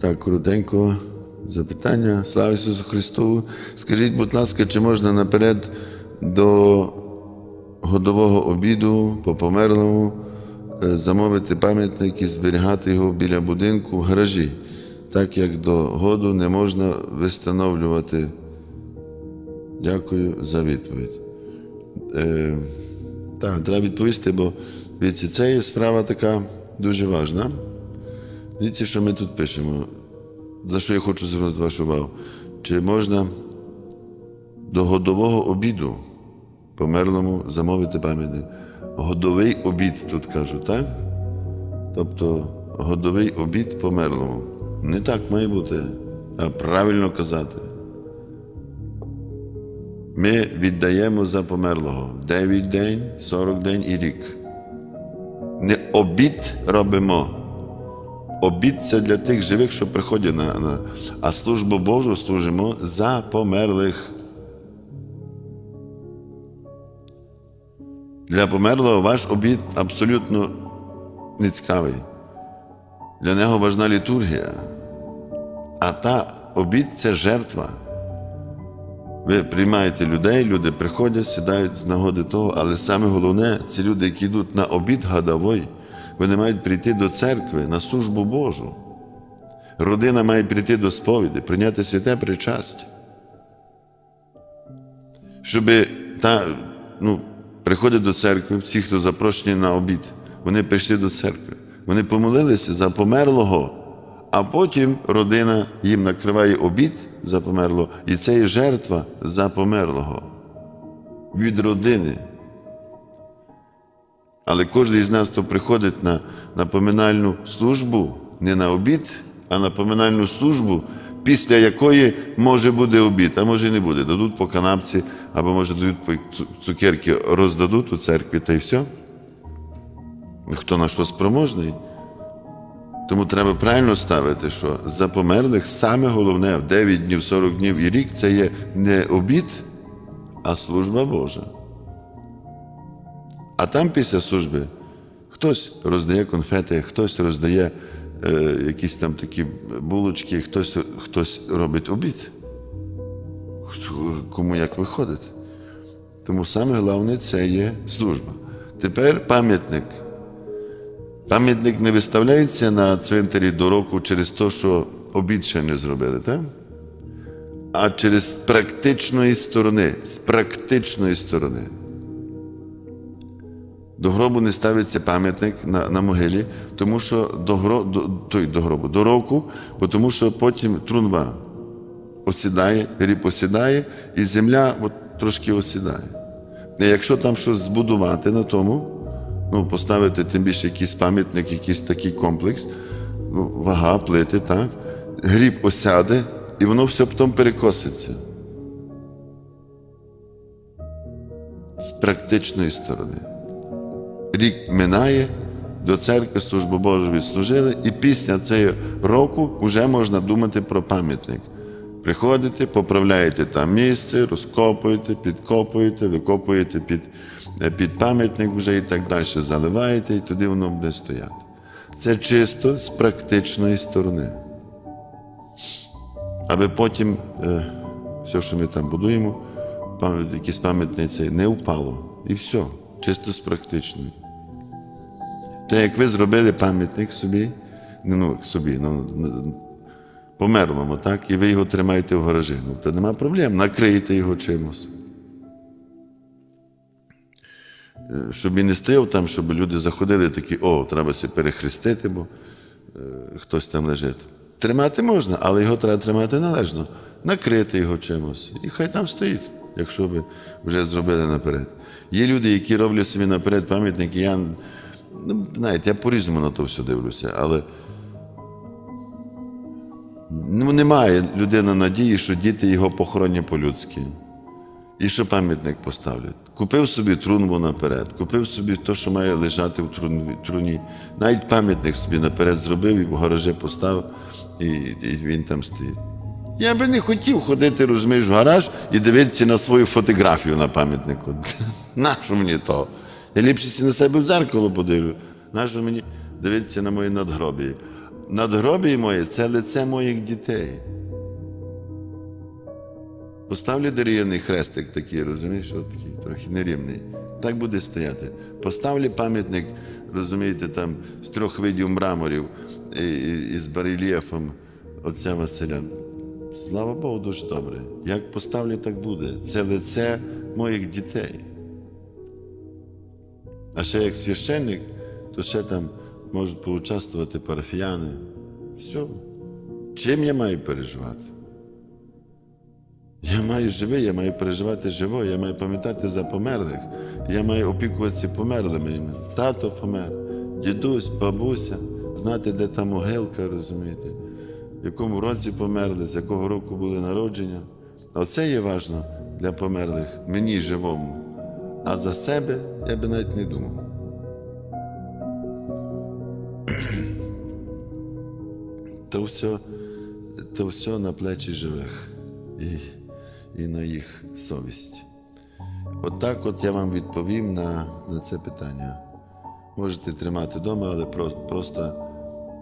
Так, коротенько запитання. Слава Ісусу Христу. Скажіть, будь ласка, чи можна наперед до годового обіду по померлому е, замовити пам'ятник і зберігати його біля будинку в гаражі, так як до году не можна встановлювати? Дякую за відповідь. Е, так, треба відповісти, бо це є справа така дуже важна. Дивіться, що ми тут пишемо. За що я хочу звернути вашу увагу? Чи можна до годового обіду померлому замовити пам'ятник? Годовий обід тут кажуть, так? Тобто годовий обід померлому. Не так має бути, а правильно казати. Ми віддаємо за померлого 9 день, 40 день і рік. Не обід робимо. Обід це для тих живих, що приходять на, на а службу Божу служимо за померлих. Для померлого ваш обід абсолютно не цікавий. Для нього важна літургія. А та обід це жертва. Ви приймаєте людей, люди приходять, сідають з нагоди того, але саме головне, ці люди, які йдуть на обід гадовий, вони мають прийти до церкви на службу Божу. Родина має прийти до сповіді, прийняти святе причастя. Щоб та, ну, приходять до церкви, всі, хто запрошені на обід, вони прийшли до церкви. Вони помолилися за померлого, а потім родина їм накриває обід за померлого, і це є жертва за померлого від родини. Але кожен із нас, хто приходить на, на поминальну службу, не на обід, а на поминальну службу, після якої може буде обід, а може і не буде. Дадуть по канапці, або може дадуть по цукерки, роздадуть у церкві та й все. Хто на що спроможний. Тому треба правильно ставити, що за померлих саме головне в 9 днів, 40 днів і рік це є не обід, а служба Божа. А там після служби хтось роздає конфети, хтось роздає е, якісь там такі булочки, хтось, хтось робить обід. Кому як виходить. Тому саме головне це є служба. Тепер пам'ятник. Пам'ятник не виставляється на цвинтарі до року через те, що обід ще не зробили, так? а через практичної сторони. З практичної сторони. До гробу не ставиться пам'ятник на, на могилі, тому що до, гро, до, той, до гробу, до року, бо тому що потім трунва осідає, гріб осідає, і земля от, трошки осідає. І якщо там щось збудувати на тому, ну, поставити тим більше якийсь пам'ятник, якийсь такий комплекс, ну, вага, плити, так, гріб осяде, і воно все потім перекоситься. З практичної сторони. Рік минає, до церкви службу Божу відслужили, і після цього року вже можна думати про пам'ятник. Приходите, поправляєте там місце, розкопуєте, підкопуєте, викопуєте під, е, під пам'ятник вже і так далі, заливаєте, і туди воно буде стояти. Це чисто з практичної сторони. Аби потім е, все, що ми там будуємо, пам- якісь пам'ятниці не впало. І все, чисто з практичної. Те, як ви зробили пам'ятник собі, ну, собі, ну, померлому, так, і ви його тримаєте в гаражі, ну, то нема проблем, накриєте його чимось. Е, Щоб він не стояв там, щоб люди заходили такі, о, треба се перехрестити, бо е, хтось там лежить. Тримати можна, але його треба тримати належно. Накрити його чимось. І хай там стоїть, якщо ви вже зробили наперед. Є люди, які роблять собі наперед пам'ятники. Я, знаєте, я по-різному на то все дивлюся, але ну, немає людина надії, що діти його похоронять по-людськи. І що пам'ятник поставлять. Купив собі трунву наперед, купив собі те, що має лежати в труні. Навіть пам'ятник собі наперед зробив і в гаражі поставив, і, і він там стоїть. Я би не хотів ходити, розумієш, в гараж і дивитися на свою фотографію на пам'ятнику. Нащо мені то? Я ліпше на себе в дзеркало подивлю. Нащо мені дивитися на мої надгробі? надгробі моє це лице моїх дітей. Поставлю дерев'яний хрестик такий, розумієш, от такий, трохи нерівний. Так буде стояти. Поставлю пам'ятник, розумієте, там з трьох видів мраморів і, і, і з барельєфом отця Василя. Слава Богу, дуже добре. Як поставлю, так буде. Це лице моїх дітей. А ще як священник, то ще там можуть поучаствувати парафіяни. Все. Чим я маю переживати? Я маю живий, я маю переживати живо, я маю пам'ятати за померлих. Я маю опікуватися померлими. Тато помер, дідусь, бабуся, знати, де та могилка, розумієте, в якому році померли, з якого року були народження. Оце є важливо для померлих, мені живому. А за себе я би навіть не думав. То все, то все на плечі живих і, і на їх совість. Отак от, я вам відповім на, на це питання. Можете тримати вдома, але про, просто,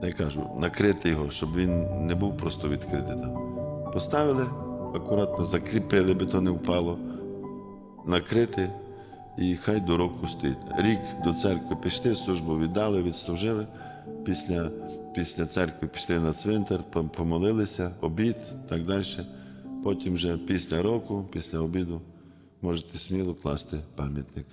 я кажу, накрити його, щоб він не був просто відкритий там. Поставили, акуратно закріпили, би то не впало, накрити і хай до року стоїть. Рік до церкви пішли, службу віддали, відслужили. Після, після церкви пішли на цвинтар, пом- помолилися, обід так далі. Потім вже після року, після обіду, можете сміло класти пам'ятник.